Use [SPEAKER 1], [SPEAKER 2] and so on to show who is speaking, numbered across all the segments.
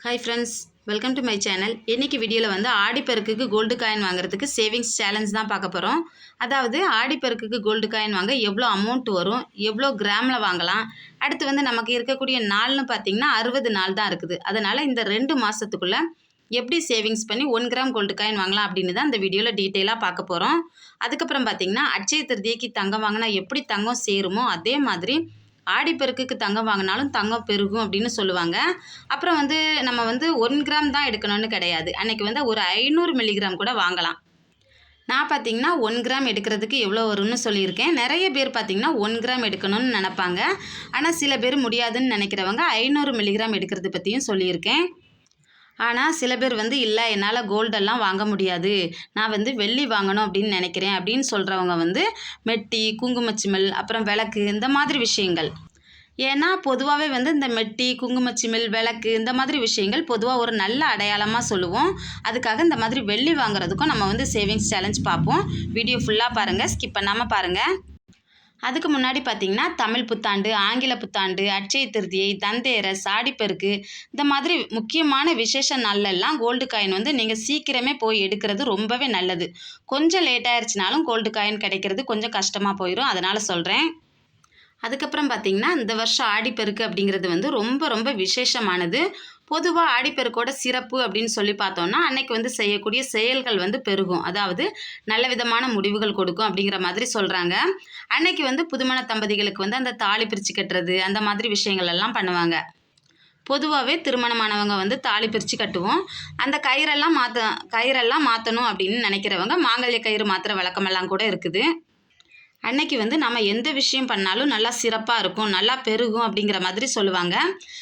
[SPEAKER 1] Hi friends welcome to my channel இன்றைக்கி வீடியோவில் வந்து ஆடிப்பெருக்குக்கு கோல்டு காயின் வாங்குறதுக்கு சேவிங்ஸ் சேலஞ்ச் தான் பார்க்க போகிறோம் அதாவது ஆடிப்பெருக்குக்கு கோல்டு காயின் வாங்க எவ்வளோ அமௌண்ட் வரும் எவ்வளோ கிராமில் வாங்கலாம். அடுத்து வந்து நமக்கு இருக்கக்கூடிய நாள்னு பார்த்திங்கன்னா அறுபது நாள் தான் இருக்குது. அதனால் இந்த ரெண்டு மாதத்துக்குள்ளே எப்படி சேவிங்ஸ் பண்ணி ஒன் கிராம் கோல்டு காயின் வாங்கலாம் அப்படின்னு தான் இந்த வீடியோவில் டீட்டெயிலாக பார்க்க போகிறோம் அதுக்கப்புறம் பார்த்திங்கன்னா அட்சய திருதியைக்கு தங்கம் வாங்கினா எப்படி தங்கம் சேருமோ அதே மாதிரி ஆடிப்பெருக்குக்கு தங்கம் வாங்கினாலும் தங்கம் பெருகும் அப்படின்னு சொல்லுவாங்க. அப்புறம் வந்து நம்ம வந்து ஒன் கிராம் தான் எடுக்கணும்னு கிடையாது. அன்றைக்கி வந்து ஒரு ஐநூறு மில்லிகிராம் கூட வாங்கலாம். நான் பார்த்தீங்கன்னா ஒன் கிராம் எடுக்கிறதுக்கு எவ்வளோ வரும்னு சொல்லியிருக்கேன். நிறைய பேர் பார்த்தீங்கன்னா ஒன் கிராம் எடுக்கணும்னு நினப்பாங்க. ஆனால் சில பேர் முடியாதுன்னு நினைக்கிறவங்க ஐநூறு மில்லிகிராம் எடுக்கிறது பற்றியும் சொல்லியிருக்கேன். ஆனால் சில பேர் வந்து இல்லை என்னால் கோல்டெல்லாம் வாங்க முடியாது. நான் வந்து வெள்ளி வாங்கணும் அப்படின்னு நினைக்கிறேன். அப்படின்னு சொல்கிறவங்க வந்து மெட்டி குங்குமச்சிமல் அப்புறம் விளக்கு இந்த மாதிரி விஷயங்கள். ஏன்னா பொதுவாகவே வந்து இந்த மெட்டி குங்குமச்சிமிழ் விளக்கு இந்த மாதிரி விஷயங்கள் பொதுவாக ஒரு நல்ல அடையாளமாக சொல்லுவோம். அதுக்காக இந்த மாதிரி வெள்ளி வாங்குறதுக்கும் நம்ம வந்து சேவிங்ஸ் சேலஞ்ச் பார்ப்போம். வீடியோ ஃபுல்லாக பாருங்கள் ஸ்கிப் பண்ணாமல் பாருங்கள் அதுக்கு முன்னாடி பார்த்தீங்கன்னா தமிழ் புத்தாண்டு ஆங்கில புத்தாண்டு அட்சய திருதியை தந்தேரஸ் ஆடிப்பெருக்கு இந்த மாதிரி முக்கியமான விசேஷ நாள்லெல்லாம் கோல்டு காயின் வந்து நீங்கள் சீக்கிரமே போய் எடுக்கிறது ரொம்பவே நல்லது. கொஞ்சம் லேட் ஆயிடுச்சுனாலும் கோல்டு காயின் கிடைக்கிறது கொஞ்சம் கஷ்டமாக போயிடும் அதனால் சொல்கிறேன் அதுக்கப்புறம் பார்த்தீங்கன்னா இந்த வருஷம் ஆடிப்பெருக்கு அப்படிங்கிறது வந்து ரொம்ப ரொம்ப விசேஷமானது. பொதுவாக ஆடிப்பெருக்கோட சிறப்பு அப்படின்னு சொல்லி பார்த்தோம்னா அன்னைக்கு வந்து செய்யக்கூடிய செயல்கள் வந்து பெருகும். அதாவது நல்ல விதமான முடிவுகள் கொடுக்கும் அப்படிங்கிற மாதிரி சொல்கிறாங்க அன்னைக்கு வந்து புதுமண தம்பதிகளுக்கு வந்து அந்த தாலி பிரித்து கட்டுறது அந்த மாதிரி விஷயங்கள் எல்லாம் பண்ணுவாங்க. பொதுவாகவே திருமணமானவங்க வந்து தாலி பிரித்து கட்டுவோம். அந்த கயிறெல்லாம் மாற்ற கயிறெல்லாம் மாற்றணும் அப்படின்னு நினைக்கிறவங்க மாங்கல்ய கயிறு மாற்றுற வழக்கமெல்லாம் கூட இருக்குது. அன்னைக்கு வந்து நம்ம எந்த விஷயம் பண்ணாலும் நல்லா சிறப்பாக இருக்கும் நல்லா பெருகும் அப்படிங்கிற மாதிரி சொல்லுவாங்க.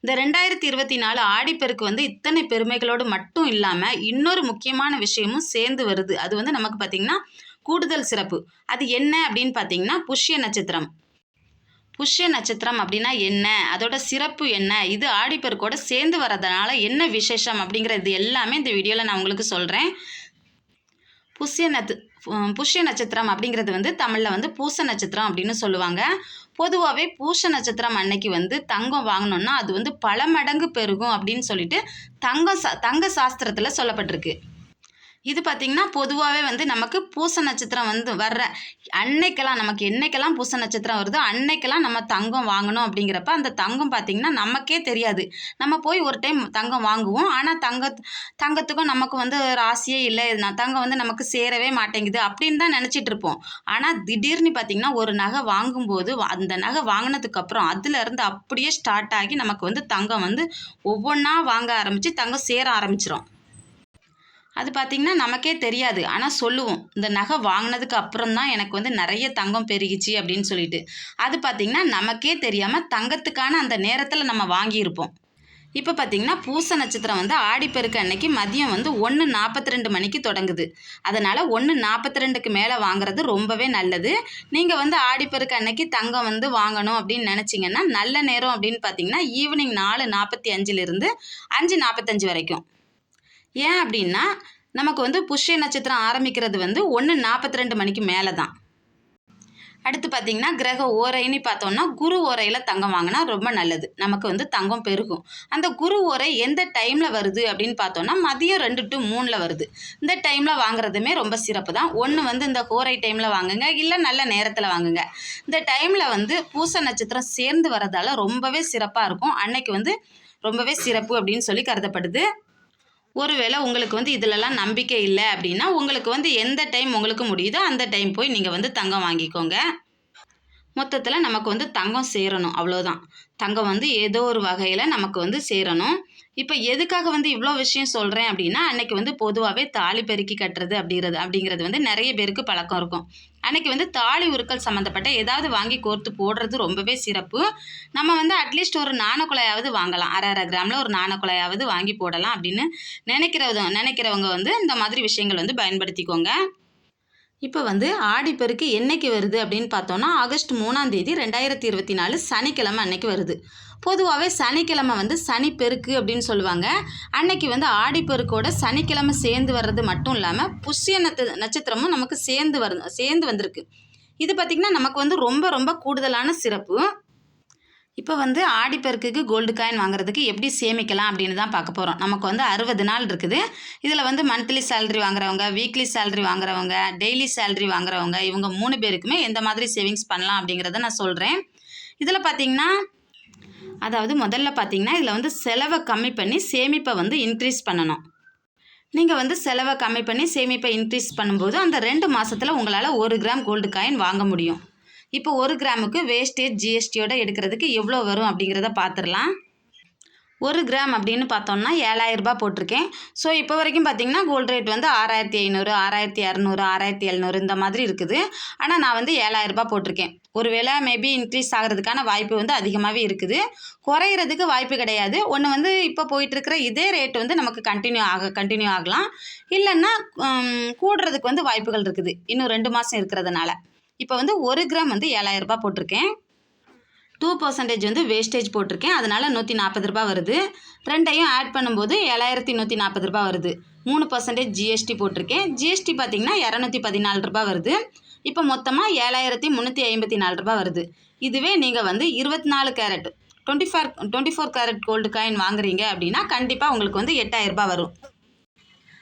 [SPEAKER 1] இந்த ரெண்டாயிரத்தி இருபத்தி நாலு ஆடிப்பெருக்கு வந்து இத்தனை பெருமைகளோடு மட்டும் இல்லாமல் இன்னொரு முக்கியமான விஷயமும் சேர்ந்து வருது. அது வந்து நமக்கு பார்த்திங்கன்னா கூடுதல் சிறப்பு. அது என்ன அப்படின்னு பார்த்தீங்கன்னா புஷ்ய நட்சத்திரம். புஷ்ய நட்சத்திரம் அப்படின்னா என்ன? அதோட சிறப்பு என்ன? இது ஆடிப்பெருக்கோட சேர்ந்து வரதுனால என்ன விசேஷம் அப்படிங்கிறது எல்லாமே இந்த வீடியோவில் நான் உங்களுக்கு சொல்கிறேன் புஷ்ய நத்து புஷ்ய நட்சத்திரம் அப்படிங்கிறது வந்து தமிழில் வந்து பூச நட்சத்திரம் அப்படின்னு சொல்லுவாங்க. பொதுவாகவே பூச நட்சத்திரம் அன்னைக்கு வந்து தங்கம் வாங்கினோன்னா அது வந்து பல மடங்கு பெருகும் அப்படின்னு சொல்லிட்டு தங்கம் சா தங்க சாஸ்திரத்தில் சொல்லப்பட்டிருக்கு. இது பார்த்திங்கன்னா பொதுவாகவே வந்து நமக்கு பூச நட்சத்திரம் வந்து வர்ற அன்னைக்கெல்லாம் நமக்கு என்னைக்கெல்லாம் பூச நட்சத்திரம் வருதோ அன்னைக்கெல்லாம் நம்ம தங்கம் வாங்கணும் அப்படிங்கிறப்ப அந்த தங்கம் பார்த்திங்கன்னா நமக்கே தெரியாது. நம்ம போய் ஒரு டைம் தங்கம் வாங்குவோம். ஆனால் தங்க தங்கத்துக்கும் நமக்கு வந்து ராசியே இல்லை. நான் தங்கம் வந்து நமக்கு சேரவே மாட்டேங்குது அப்படின்னு தான் நினச்சிட்டு இருப்போம். ஆனால் திடீர்னு பார்த்திங்கன்னா ஒரு நகை வாங்கும்போது அந்த நகை வாங்கினதுக்கப்புறம் அதுலேருந்து அப்படியே ஸ்டார்ட் ஆகி நமக்கு வந்து தங்கம் வந்து ஒவ்வொன்றா வாங்க ஆரம்பித்து தங்கம் சேர ஆரம்பிச்சிடும் அது பார்த்திங்கன்னா நமக்கே தெரியாது. ஆனால் சொல்லுவோம் இந்த நகை வாங்கினதுக்கு அப்புறம் தான் எனக்கு வந்து நிறைய தங்கம் பெருகிச்சு அப்படின்னு சொல்லிட்டு. அது பார்த்திங்கன்னா நமக்கே தெரியாமல் தங்கத்துக்கான அந்த நேரத்தில் நம்ம வாங்கியிருப்போம். இப்போ பார்த்தீங்கன்னா பூச நட்சத்திரம் வந்து ஆடிப்பெருக்கு அன்னைக்கு மதியம் வந்து ஒன்று நாற்பத்தி ரெண்டு மணிக்கு தொடங்குது. அதனால் ஒன்று நாற்பத்தி ரெண்டுக்கு மேலே வாங்குறது ரொம்பவே நல்லது. நீங்கள் வந்து ஆடிப்பெருக்கு அன்னைக்கு தங்கம் வந்து வாங்கணும் அப்படின்னு நினச்சிங்கன்னா நல்ல நேரம் அப்படின்னு பார்த்தீங்கன்னா ஈவினிங் நாலு நாற்பத்தி அஞ்சுலேருந்து அஞ்சு நாற்பத்தஞ்சு வரைக்கும். ஏன் அப்படின்னா நமக்கு வந்து புஷ்ய நட்சத்திரம் ஆரம்பிக்கிறது வந்து ஒன்று நாற்பத்தி ரெண்டு மணிக்கு மேலே தான் அடுத்து பார்த்திங்கன்னா கிரக ஓரைன்னு பார்த்தோம்னா குரு ஓரையில் தங்கம் வாங்கினா ரொம்ப நல்லது. நமக்கு வந்து தங்கம் பெருகும். அந்த குரு ஓரை எந்த டைமில் வருது அப்படின்னு பார்த்தோம்னா மதியம் ரெண்டு டு மூணில் வருது. இந்த டைமில் வாங்குறதுமே ரொம்ப சிறப்பு தான் ஒன்று வந்து இந்த ஓரை டைமில் வாங்குங்க இல்லை நல்ல நேரத்தில் வாங்குங்க. இந்த டைமில் வந்து பூச நட்சத்திரம் சேர்ந்து வரதால ரொம்பவே சிறப்பாக இருக்கும். அன்னைக்கு வந்து ரொம்பவே சிறப்பு அப்படின்னு சொல்லி கருதப்படுது. ஒருவேளை உங்களுக்கு வந்து இதிலலாம் நம்பிக்கை இல்லை அப்படின்னா உங்களுக்கு வந்து எந்த டைம் உங்களுக்கு முடியுதோ அந்த டைம் போய் நீங்கள் வந்து தங்கம் வாங்கிக்கோங்க. மொத்தத்தில் நமக்கு வந்து தங்கம் சேரணும் அவ்வளோதான் தங்கம் வந்து ஏதோ ஒரு வகையில் நமக்கு வந்து சேரணும். இப்போ எதுக்காக வந்து இவ்வளோ விஷயம் சொல்கிறேன் அப்படின்னா அன்னைக்கு வந்து பொதுவாகவே தாலி பெருக்கி கட்டுறது அப்படிங்கிறது அப்படிங்கிறது வந்து நிறைய பேருக்கு பழக்கம் இருக்கும். அன்னைக்கு வந்து தாலி உருக்கள் சம்மந்தப்பட்ட ஏதாவது வாங்கி கோர்த்து போடுறது ரொம்பவே சிறப்பு. நம்ம வந்து அட்லீஸ்ட் ஒரு நாணக்குலையாவது வாங்கலாம். அரை அரை கிராமில் ஒரு நாணக்குலையாவது வாங்கி போடலாம் அப்படின்னு நினைக்கிறவங்க நினைக்கிறவங்க வந்து இந்த மாதிரி விஷயங்கள் வந்து பயன்படுத்திக்கோங்க. இப்போ வந்து ஆடிப்பெருக்கு என்னைக்கு வருது அப்படின்னு பார்த்தோன்னா ஆகஸ்ட் மூணாம் தேதி ரெண்டாயிரத்தி இருபத்தி நாலு சனிக்கிழமை அன்னைக்கு வருது. பொதுவாகவே சனிக்கிழமை வந்து சனி பெருக்கு அப்படின்னு சொல்லுவாங்க. அன்னைக்கு வந்து ஆடிப்பெருக்கோட சனிக்கிழமை சேர்ந்து வர்றது மட்டும் இல்லாமல் புஷ்ய நட்சத்திரமும் நமக்கு சேர்ந்து வரு சேர்ந்து வந்திருக்கு. இது பார்த்திங்கன்னா நமக்கு வந்து ரொம்ப ரொம்ப கூடுதலான சிறப்பு. இப்போ வந்து ஆடிப்பெருக்குக்கு கோல்டு காயின் வாங்குறதுக்கு எப்படி சேமிக்கலாம் அப்படின்னு தான் பார்க்க போகிறோம் நமக்கு வந்து அறுபது நாள் இருக்குது. இதில் வந்து மந்த்லி சேலரி வாங்குறவங்க வீக்லி சேலரி வாங்குறவங்க டெய்லி சேலரி வாங்குறவங்க இவங்க மூணு பேருக்குமே எந்த மாதிரி சேவிங்ஸ் பண்ணலாம் அப்படிங்கிறத நான் சொல்கிறேன் இதில் பார்த்தீங்கன்னா அதாவது முதல்ல பார்த்தீங்கன்னா இதில் வந்து செலவை கம்மி பண்ணி சேமிப்பை வந்து இன்க்ரீஸ் பண்ணணும். நீங்கள் வந்து செலவை கம்மி பண்ணி சேமிப்பை இன்க்ரீஸ் பண்ணும்போது அந்த ரெண்டு மாதத்தில் உங்களால் ஒரு கிராம் கோல்டு காயின் வாங்க முடியும். இப்போ ஒரு கிராமுக்கு வேஸ்டேஜ் ஜிஎஸ்டியோட எடுக்கிறதுக்கு எவ்வளோ வரும் அப்படிங்கிறத பார்த்துடலாம் ஒரு கிராம் அப்படின்னு பார்த்தோம்னா ஏழாயிரரூபா போட்டிருக்கேன். ஸோ இப்போ வரைக்கும் பார்த்தீங்கன்னா கோல்டு ரேட் வந்து ஆறாயிரத்தி ஐநூறு ஆறாயிரத்தி இரநூறு ஆறாயிரத்தி எழுநூறு இந்த மாதிரி இருக்குது. ஆனால் நான் வந்து ஏழாயிரரூபா ரூபாய் போட்டிருக்கேன். ஒருவேளை மேபி இன்க்ரீஸ் ஆகிறதுக்கான வாய்ப்பு வந்து அதிகமாகவே இருக்குது. குறையிறதுக்கு வாய்ப்பு கிடையாது. ஒன்று வந்து இப்போ போயிட்டுருக்கிற இதே ரேட் வந்து நமக்கு கண்டினியூ ஆக கண்டினியூ ஆகலாம். இல்லைன்னா கூடுறதுக்கு வந்து வாய்ப்புகள் இருக்குது. இன்னும் ரெண்டு மாதம் இருக்கிறதுனால. இப்போ வந்து ஒரு கிராம் வந்து ஏழாயிரரூபா போட்டிருக்கேன். டூ பர்சன்டேஜ் வந்து வேஸ்டேஜ் போட்டிருக்கேன். அதனால் நூற்றி நாற்பது ரூபாய் வருது. ரெண்டையும் ஆட் பண்ணும்போது ஏழாயிரத்தி நூற்றி நாற்பது ரூபாய் வருது. மூணு பர்சன்டேஜ் ஜிஎஸ்டி போட்டிருக்கேன். ஜிஎஸ்டி பார்த்தீங்கன்னா இரநூத்தி பதினாலு ரூபா வருது. இப்போ மொத்தமாக ஏழாயிரத்தி முந்நூற்றி ஐம்பத்தி நாலு ரூபாய் வருது. இதுவே நீங்கள் வந்து இருபத்தி நாலு carat twenty four twenty four carat gold coin வாங்குறீங்க அப்படின்னா கண்டிப்பாக உங்களுக்கு வந்து எட்டாயிரம் ரூபாய் வரும்.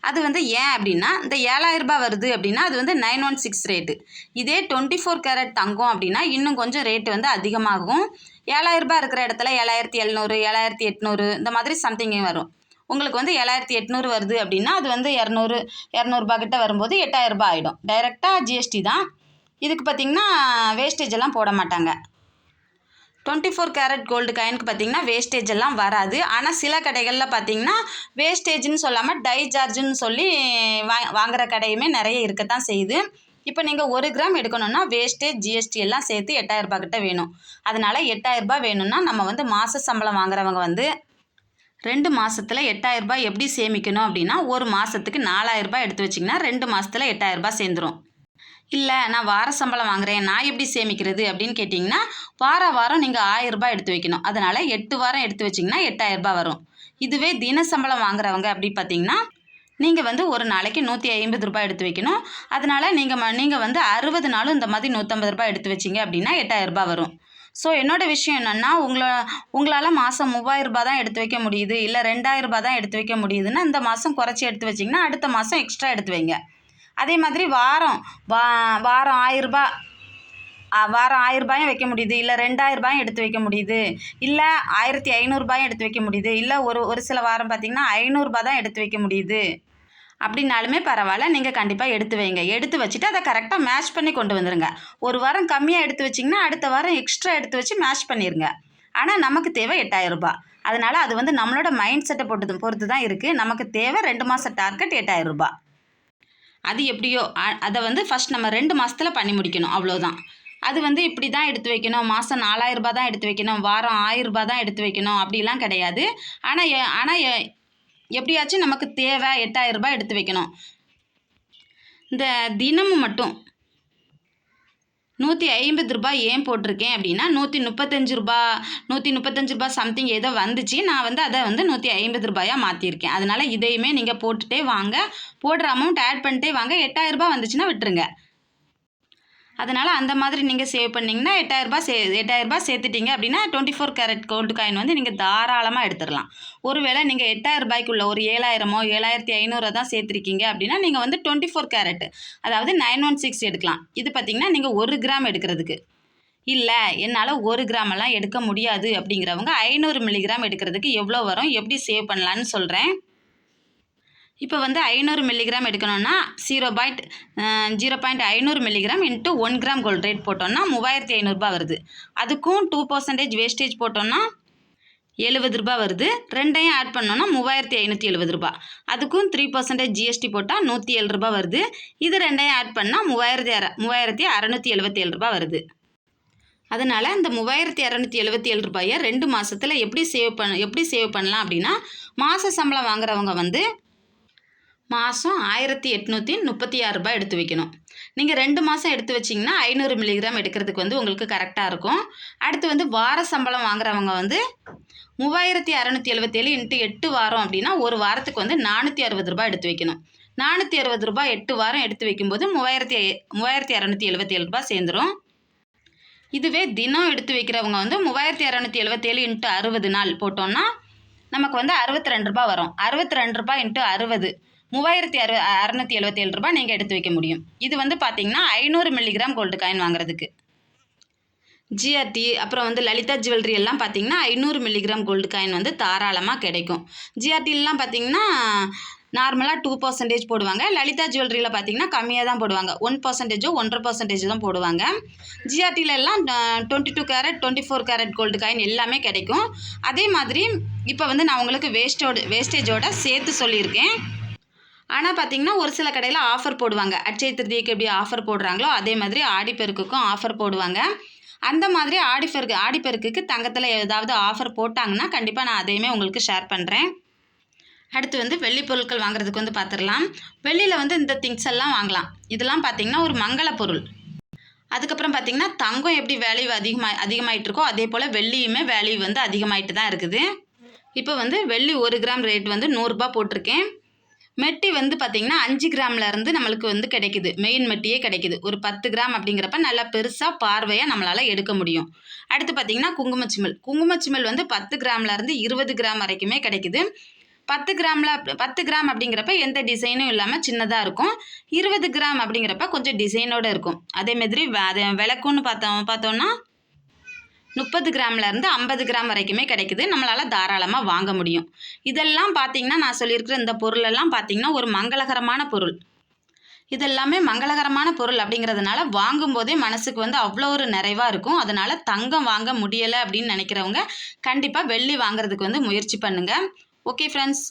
[SPEAKER 1] அது வந்து ஏன் அப்படின்னா இந்த ஏழாயிரம் ரூபாய் வருது அப்படின்னா அது வந்து நைன் ஒன் சிக்ஸ் ரேட்டு இதே டுவெண்ட்டி ஃபோர் கேரட் தங்கம் அப்படின்னா இன்னும் கொஞ்சம் ரேட்டு வந்து அதிகமாகும். ஏழாயிரம் ரூபாய் இருக்கிற இடத்துல ஏழாயிரத்தி எழுநூறு ஏழாயிரத்தி எட்நூறு இந்த மாதிரி சம்திங் வரும். உங்களுக்கு வந்து ஏழாயிரத்தி எட்நூறு வருது அப்படின்னா அது வந்து இரநூறு இரநூறுபா கிட்ட வரும்போது எட்டாயிரம் ரூபாய் ஆகிடும் டைரெக்டாக ஜிஎஸ்டி தான். இதுக்கு பார்த்தீங்கன்னா வேஸ்டேஜ் எல்லாம் போட மாட்டாங்க. டுவெண்ட்டி ஃபோர் கேரட் கோல்டு காயினுக்கு பார்த்தீங்கன்னா வேஸ்டேஜ் எல்லாம் வராது. ஆனால் சில கடைகளில் பார்த்தீங்கன்னா வேஸ்டேஜ்னு சொல்லாமல் டை சார்ஜுன்னு சொல்லி வா வாங்குகிற கடையுமே நிறைய இருக்கத்தான் செய்யுது. இப்போ நீங்கள் ஒரு கிராம் எடுக்கணும்னா வேஸ்டேஜ் ஜிஎஸ்டி எல்லாம் சேர்த்து எட்டாயிரரூபா கிட்ட வேணும். அதனால் எட்டாயிரம் ரூபாய் வேணும்னா நம்ம வந்து மாத சம்பளம் வாங்குறவங்க வந்து ரெண்டு மாதத்தில் எட்டாயிரரூபா எப்படி சேமிக்கணும் அப்படின்னா ஒரு மாதத்துக்கு நாலாயிரரூபா எடுத்து வச்சிங்கன்னா ரெண்டு மாதத்தில் எட்டாயிரரூபா சேர்ந்துடும் சேர்ந்துரும். இல்லை நான் வார சம்பளம் வாங்குறேன் நான் எப்படி சேமிக்கிறது அப்படின்னு கேட்டிங்கன்னா வார வாரம் நீங்கள் ஆயிரரூபா எடுத்து வைக்கணும். அதனால் எட்டு வாரம் எடுத்து வச்சிங்கன்னா எட்டாயிரரூபா வரும். இதுவே தின சம்பளம் வாங்குறவங்க அப்படி பார்த்தீங்கன்னா நீங்கள் வந்து ஒரு நாளைக்கு நூற்றி ஐம்பது ரூபாய் எடுத்து வைக்கணும். அதனால் நீங்கள் ம நீங்கள் வந்து அறுபது நாளும் இந்த மாதிரி நூற்றம்பது ரூபாய் எடுத்து வச்சிங்க அப்படின்னா எட்டாயிரம் ரூபாய் வரும். ஸோ என்னோடய விஷயம் என்னென்னா உங்களை உங்களால் மாதம் மூவாயிரரூபா தான் எடுத்து வைக்க முடியுது இல்லை ரெண்டாயிரரூபா தான் எடுத்து வைக்க முடியுதுன்னா இந்த மாதம் குறைச்சி எடுத்து வச்சிங்கன்னா அடுத்த மாதம் எக்ஸ்ட்ரா எடுத்து வைங்க. அதே மாதிரி வாரம் வா வாரம் ஆயிரரூபா வாரம் ஆயிரரூபாயும் வைக்க முடியுது. இல்லை ரெண்டாயிரரூபாயும் எடுத்து வைக்க முடியுது. இல்லை ஆயிரத்தி ஐநூறுரூபாயும் எடுத்து வைக்க முடியுது. இல்லை ஒரு ஒரு சில வாரம் பார்த்தீங்கன்னா ஐநூறுரூபா தான் எடுத்து வைக்க முடியுது. அப்படின்னாலுமே பரவாயில்ல நீங்கள் கண்டிப்பாக எடுத்து வைங்க. எடுத்து வச்சுட்டு அதை கரெக்டாக மேட்ச் பண்ணி கொண்டு வந்துடுங்க ஒரு வாரம் கம்மியாக எடுத்து வச்சிங்கன்னா அடுத்த வாரம் எக்ஸ்ட்ரா எடுத்து வச்சு மேட்ச் பண்ணிடுங்க ஆனால் நமக்கு தேவை எட்டாயிரரூபா அதனால் அது வந்து நம்மளோட மைண்ட் செட்டை போட்டு பொறுத்து தான் இருக்குது நமக்கு தேவை ரெண்டு மாத டார்கெட் எட்டாயிரம் அது எப்படியோ அ- அதை வந்து ஃபஸ்ட் நம்ம ரெண்டு மாதத்தில் பண்ணி முடிக்கணும் அவ்வளோதான் அது வந்து இப்படி தான் எடுத்து வைக்கணும் மாதம் நாலாயிரம் தான் எடுத்து வைக்கணும் வாரம் ஆயிரம் தான் எடுத்து வைக்கணும் அப்படிலாம் கிடையாது. ஆனால் எ- ஆனால் எ- எப்படியாச்சும் நமக்கு தேவை எட்டாயிரரூபா எடுத்து வைக்கணும். இந்த தினமும் மட்டும் நூற்றி ஐம்பது ரூபாய் ஏன் போட்டிருக்கேன் அப்படின்னா நூற்றி முப்பத்தஞ்சு ரூபா நூற்றி முப்பத்தஞ்சு ரூபாய் சம்திங் ஏதோ வந்துச்சு. நான் வந்து அதை வந்து நூற்றி ஐம்பது ரூபாயாக மாற்றிருக்கேன் அதனால் இதையுமே நீங்கள் போட்டுகிட்டே வாங்க. போடுற அமௌண்ட் ஆட் பண்ணிட்டே வாங்க. எட்டாயிரம் ரூபாய் வந்துச்சுன்னா விட்டுருங்க. அதனால் அந்த மாதிரி நீங்கள் சேவ் பண்ணிங்கன்னா எட்டாயிரரூபா சே எட்டாயிரரூபா சேர்த்துட்டீங்க அப்படின்னா twenty four carat gold coin வந்து நீங்கள் தாராளமாக எடுத்துடலாம். ஒருவேளை நீங்கள் எட்டாயிரரூபாய்க்குள்ள ஒரு ஏழாயிரமோ ஏழாயிரத்தி ஐநூறு தான் சேர்த்துருக்கீங்க அப்படின்னா நீங்கள் வந்து டுவெண்ட்டி ஃபோர் கேரட் அதாவது நைன் ஒன் சிக்ஸ் எடுக்கலாம். இது பார்த்தீங்கன்னா நீங்கள் ஒரு கிராம் எடுக்கிறதுக்கு. இல்லை என்னால் ஒரு கிராம் எல்லாம் எடுக்க முடியாது அப்படிங்கிறவங்க ஐநூறு மில்லிகிராம் எடுக்கிறதுக்கு எவ்வளோ வரும் எப்படி சேவ் பண்ணலான்னு சொல்கிறேன் இப்போ வந்து ஐநூறு மில்லிகிராம் எடுக்கணும்னா ஜீரோ பாயிண்ட் ஜீரோ பாயிண்ட் ஐநூறு milligram into one gram gold rate போட்டோம்னா மூவாயிரத்தி ஐநூறுரூபா வருது. அதுக்கும் டூ பர்சன்டேஜ் வேஸ்டேஜ் போட்டோம்னா எழுபது ரூபாய் வருது. ரெண்டையும் ஆட் பண்ணோன்னா மூவாயிரத்தி ஐநூற்றி எழுபது ரூபாய். அதுக்கும் த்ரீ பர்சன்டேஜ் ஜிஎஸ்டி போட்டால் நூற்றி ஏழு ரூபா வருது. இது ரெண்டையும் ஆட் பண்ணால் மூவாயிரத்தி அற மூவாயிரத்தி அறநூற்றி எழுபத்தி ஏழு ரூபாய் வருது. அதனால் இந்த மூவாயிரத்தி இரநூத்தி எழுபத்தி ஏழு ரூபாயை ரெண்டு மாதத்தில் எப்படி சேவ் பண்ண எப்படி சேவ் பண்ணலாம் அப்படின்னா மாத சம்பளம் வாங்குறவங்க வந்து மாதம் ஆயிரத்தி எட்நூற்றி முப்பத்தி ஆறு ரூபாய் எடுத்து வைக்கணும். நீங்கள் ரெண்டு மாதம் எடுத்து வச்சிங்கன்னா ஐநூறு மில்லிகிராம் எடுக்கிறதுக்கு வந்து உங்களுக்கு கரெக்டாக இருக்கும். அடுத்து வந்து வார சம்பளம் வாங்குறவங்க வந்து மூவாயிரத்தி அறநூற்றி எழுபத்தேழு இன்ட்டு எட்டு வாரம் அப்படின்னா ஒரு வாரத்துக்கு வந்து நானூற்றி அறுபது ரூபாய் எடுத்து வைக்கணும். நானூற்றி அறுபது ரூபாய் எட்டு வாரம் எடுத்து வைக்கும்போது மூவாயிரத்தி மூவாயிரத்தி அறநூற்றி எழுபத்தேழு ரூபாய் சேர்ந்துடும் இதுவே தினம் எடுத்து வைக்கிறவங்க வந்து மூவாயிரத்தி அறநூற்றி எழுபத்தேழு இன்ட்டு அறுபது நாள் போட்டோம்னா நமக்கு வந்து அறுபத்தி ரெண்டு ரூபாய் வரும். அறுபத்தி ரெண்டு ரூபாய் இன்ட்டு அறுபது. மூவாயிரத்தி அறு அறநூற்றி எழுபத்தேழு ரூபாய் நீங்கள் எடுத்து வைக்க முடியும். இது வந்து பார்த்தீங்கன்னா ஐநூறு மில்லிகிராம் கோல்டு காயின் வாங்குறதுக்கு. ஜிஆர்டி அப்புறம் வந்து லலிதா ஜுவல்லரி எல்லாம் பார்த்தீங்கன்னா ஐநூறு மில்லிகிராம் கோல்டு காயின் வந்து தாராளமாக கிடைக்கும். ஜிஆர்டிலாம் பார்த்தீங்கன்னா நார்மலாக டூ பர்சன்டேஜ் போடுவாங்க. லலிதா ஜுவல்லரியில் பார்த்தீங்கன்னா கம்மியாக தான் போடுவாங்க. ஒன் பர்சன்டேஜோ ஒன்றரை பர்சன்டேஜ் தான் போடுவாங்க. ஜிஆர்டியில் எல்லாம் twenty two carat twenty four carat gold coin எல்லாமே கிடைக்கும். அதே மாதிரி இப்போ வந்து நான் உங்களுக்கு வேஸ்டோட வேஸ்டேஜோட சேர்த்து சொல்லியிருக்கேன். ஆனால் பார்த்தீங்கன்னா ஒரு சில கடையில் ஆஃபர் போடுவாங்க. அட்சய திருதிக்கு எப்படி ஆஃபர் போடுறாங்களோ அதே மாதிரி ஆடிப்பெருக்குக்கும் ஆஃபர் போடுவாங்க. அந்த மாதிரி ஆடிப்பெருக்கு ஆடிப்பெருக்குக்கு தங்கத்தில் ஏதாவது ஆஃபர் போட்டாங்கன்னா கண்டிப்பாக நான் அதையுமே உங்களுக்கு ஷேர் பண்ணுறேன் அடுத்து வந்து வெள்ளி பொருட்கள் வாங்குறதுக்கு வந்து பார்த்துடலாம் வெள்ளியில் வந்து இந்த திங்ஸ் எல்லாம் வாங்கலாம். இதெல்லாம் பார்த்திங்கன்னா ஒரு மங்கள பொருள். அதுக்கப்புறம் பார்த்திங்கன்னா தங்கம் எப்படி வேல்யூ அதிகமாக அதிகமாகிட்டு இருக்கோ அதே போல் வெள்ளியுமே வேல்யூ வந்து அதிகமாகிட்டு தான் இருக்குது. இப்போ வந்து வெள்ளி ஒரு கிராம் ரேட் வந்து நூறுரூபா போட்டிருக்கேன். மெட்டி வந்து பார்த்திங்கன்னா அஞ்சு கிராம்லேருந்து நம்மளுக்கு வந்து கிடைக்குது. மெயின் மெட்டியே கிடைக்குது. ஒரு பத்து கிராம் அப்படிங்கிறப்ப நல்லா பெருசாக பார்வையாக நம்மளால் எடுக்க முடியும். அடுத்து பார்த்திங்கன்னா குங்குமச்சிமல் குங்குமச்சிமல் வந்து பத்து கிராம்லேருந்து இருபது கிராம் வரைக்குமே கிடைக்குது. பத்து கிராமில் பத்து கிராம் அப்படிங்கிறப்ப எந்த டிசைனும் இல்லாமல் சின்னதாக இருக்கும். இருபது கிராம் அப்படிங்கிறப்ப கொஞ்சம் டிசைனோடு இருக்கும். அதே மாதிரி வ- விளக்குன்னு பார்த்தோம் பார்த்தோன்னா முப்பது கிராம்லேருந்து ஐம்பது கிராம் வரைக்குமே கிடைக்குது. நம்மளால் தாராளமாக வாங்க முடியும். இதெல்லாம் பார்த்தீங்கன்னா நான் சொல்லியிருக்கிற இந்த பொருளெல்லாம் பார்த்தீங்கன்னா ஒரு மங்களகரமான பொருள். இதெல்லாமே மங்களகரமான பொருள் அப்படிங்கிறதுனால வாங்கும்போதே மனசுக்கு வந்து அவ்வளோ ஒரு நிறைவாக இருக்கும். அதனால் தங்கம் வாங்க முடியலை அப்படின்னு நினைக்கிறவங்க கண்டிப்பாக வெள்ளி வாங்குறதுக்கு வந்து முயற்சி பண்ணுங்கள் ஓகே ஃப்ரெண்ட்ஸ்